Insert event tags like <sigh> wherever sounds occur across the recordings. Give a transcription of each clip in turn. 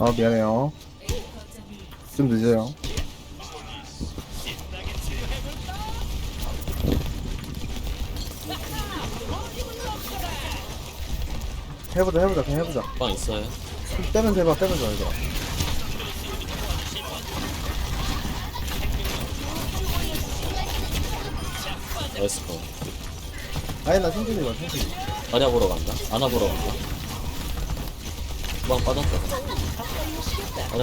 아 미안해요 좀 늦어요 해보자 해보자 그냥 해보자 빵 있어요. 빼면서 해봐 빼면서 해봐 나이스 거. 아니 나 천천히 봐 천천히 아냐 보러 간다. 아나 보러 간다. 빵 빠졌다.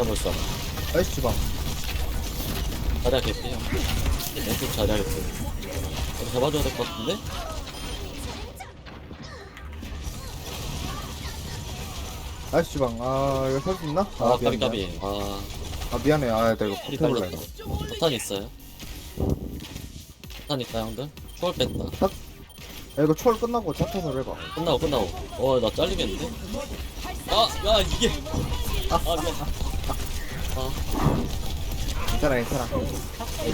볼 사람. 나이스 주방 자리야 개피야. 왼쪽 자리야 개피. 이거 잡아줘야 될 것 같은데? 나이스 주방 아 이거 살수 있나? 아, 미안, 까비 까비. 아, 미안. 아 미안해 아 내가 이거 힐이 포탑을 떨어졌다. 했어 포탄 있어요. 포탄 있다 형들. 초월 뺐다. 야 이거 초월 끝나고 차탄을 해봐 끝나고 끝나고. 어, 나 잘리겠는데? 아, 야 이게. 아, 미안. 아, 괜찮아 괜찮아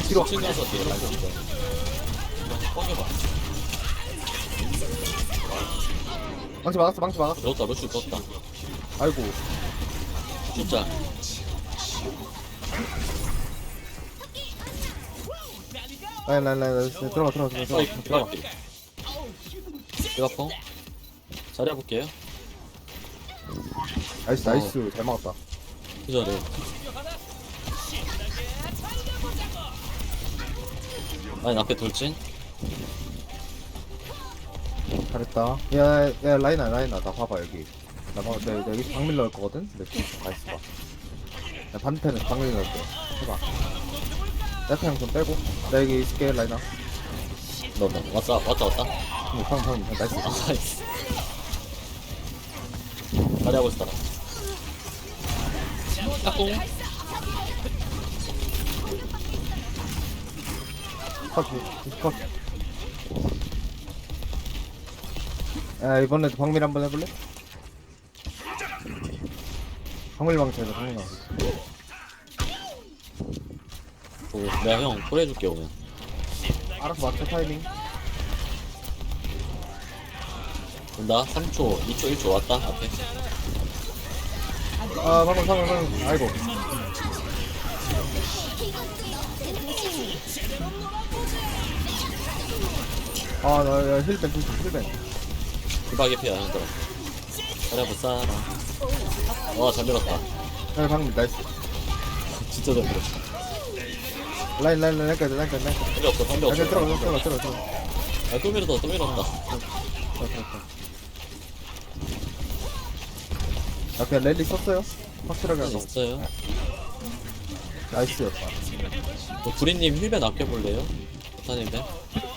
뒤로 챙겨서 뒤로 가고 있어. 꺼겨봐. 망치 막았어 망치 막았어 넣었다, 루시 넣었다. 아이고 진짜. 라인 라인 라인 라인 들어가 들어가 들어가 들어가, 들어가 들어가. 이거 아파? 잘해볼게요. 나이스 나이스. 잘 막았다. 그 전에. 아니, 앞에 돌진? 잘했다. 야야 라인아 라인아. 나 봐봐 여기. 나 봐, 내, 내 여기 방밀 넣을 거거든? 내 뒤에 좀 가있어 봐. 야, 반대편에 방밀 넣을게 해봐. 야타 형좀 빼고. 나 여기 있을게 라인아. 너, 너, 왔다, 왔다, 왔다. 응, 방, 방, 나이스. 나이스. 잘해하고 있어. 까꿍. 컷, 컷. 야, 이번에도 방밀 한번 해볼래? 방밀 방치하자, 방밀 방치. 어, 내가 형 보내줄게, 오면. 알아서 맞춰, 타이밍. 온다. 3초, 2초, 1초 왔다, 앞에. 아, 방금, 방금, 방금. 아이고. 아, 나, 야, 힐벤, 힐벤, 힐벤. 대박의 피야, 형들. 잘해볼 사람. 와, 잘 밀었다. 야, 방밀, 나이스. 진짜 잘 밀었다. 라인, 라인, 라인, 라인까지, 라인까지, 라인까지. 상대 없어, 야, 없어. 들어가, 들어가, 들어가, 들어가. 아, 또 밀었다, 또 밀었다. 야, 그냥 랠리 썼어요? 확실하게 하자. 있어요. 나이스. 또 구리님 힐벤 아껴볼래요? 부타님들?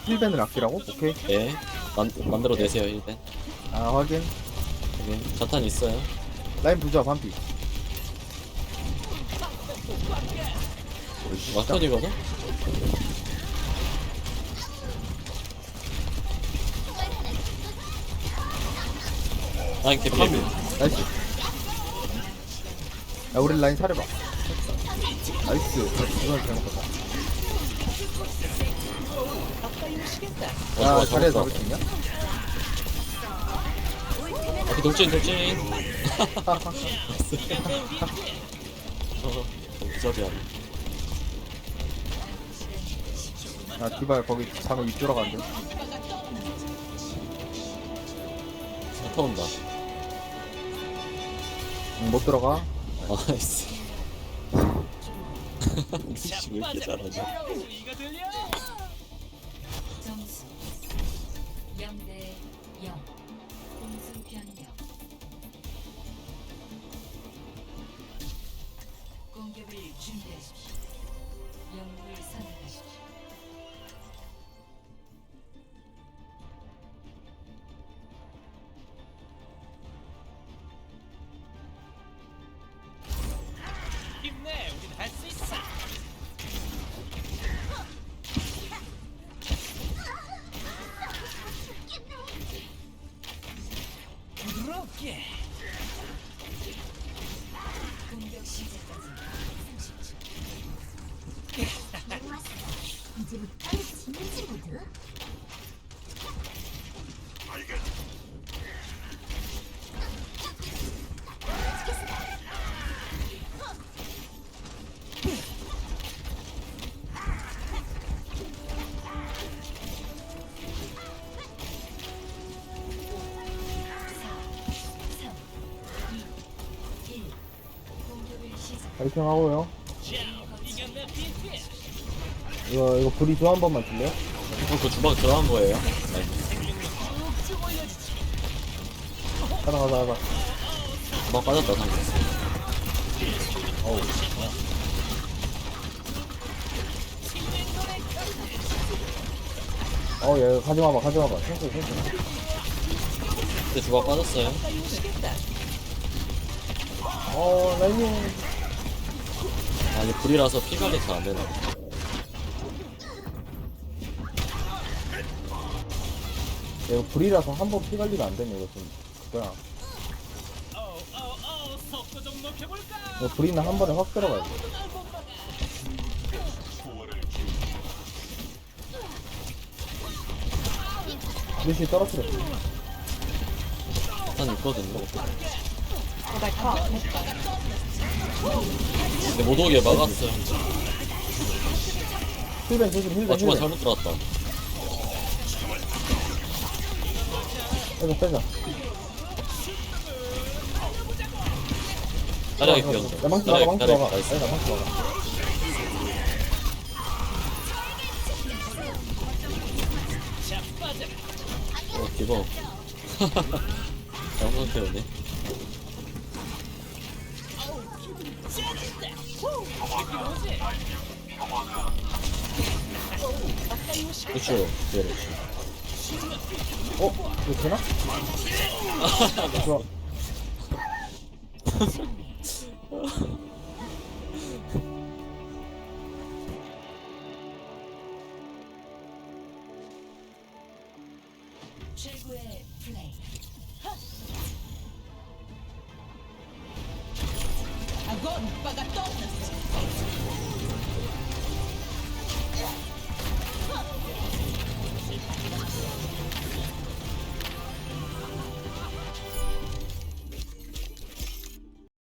힐벤을 아끼라고? 오케이. 네. 만, 만들어 내세요, 힐벤. 아, 확인. 여기 자탄 있어요. 라인 부자, 반피. 마스터이거든 라인 반피. 나이스. 야, 우리 라인 사려봐. 나이스. 이건 잘못했다. 어, 야, 좋아, 좋아, 잡을 수 있냐? 앞에 돌진 돌진 어, 무섭이야 야, 디바 거기 장을 입 들어가는데. 자타 온다 응, 못 들어가. 아, 나이스 루시 <laughs> 왜 이렇게 잘하냐? 점수 0대 0 공수 변경 공격을 준비하십시오. 영웅을 선택 부드럽게. 공격 시작까지 30초 이제부터 진지 모드 파이팅 하고요. 이겼네 비트. 이거, 이거 브리 조한 번만 줄래요? 어, 그 주방 들어간 거예요 나이스 가자, 가자, 가자. 주방 빠졌다 상대 어우. 어, 얘 가지 마봐, 가지 마봐. 천천히, 천천히. 근데 주방 빠졌어요 어, 라이닝. 아니 불이라서 피 관리 잘 안되나 이거 불이라서 한 번 피 관리가 안 되네, 이거 좀. 그거야. 이거 불이는 한 번에 확 들어가야 돼. 루시 떨어뜨려. 한 있거든요 근데 못 오게 막았어요 힐벤 조심, 힐벤, 아 주방 힐벤. 잘못 들어왔다 빼자, 빼자. 자리하게 야, 비었어 망치 막아, 망치 막아. 나이스 아니다, 망치 막아. 어 기버 <laughs> 잘못 배우네 그쵸 네 그렇지 어? 이거 되나? 좋아. 최고의 플레이. Agora, paga todas!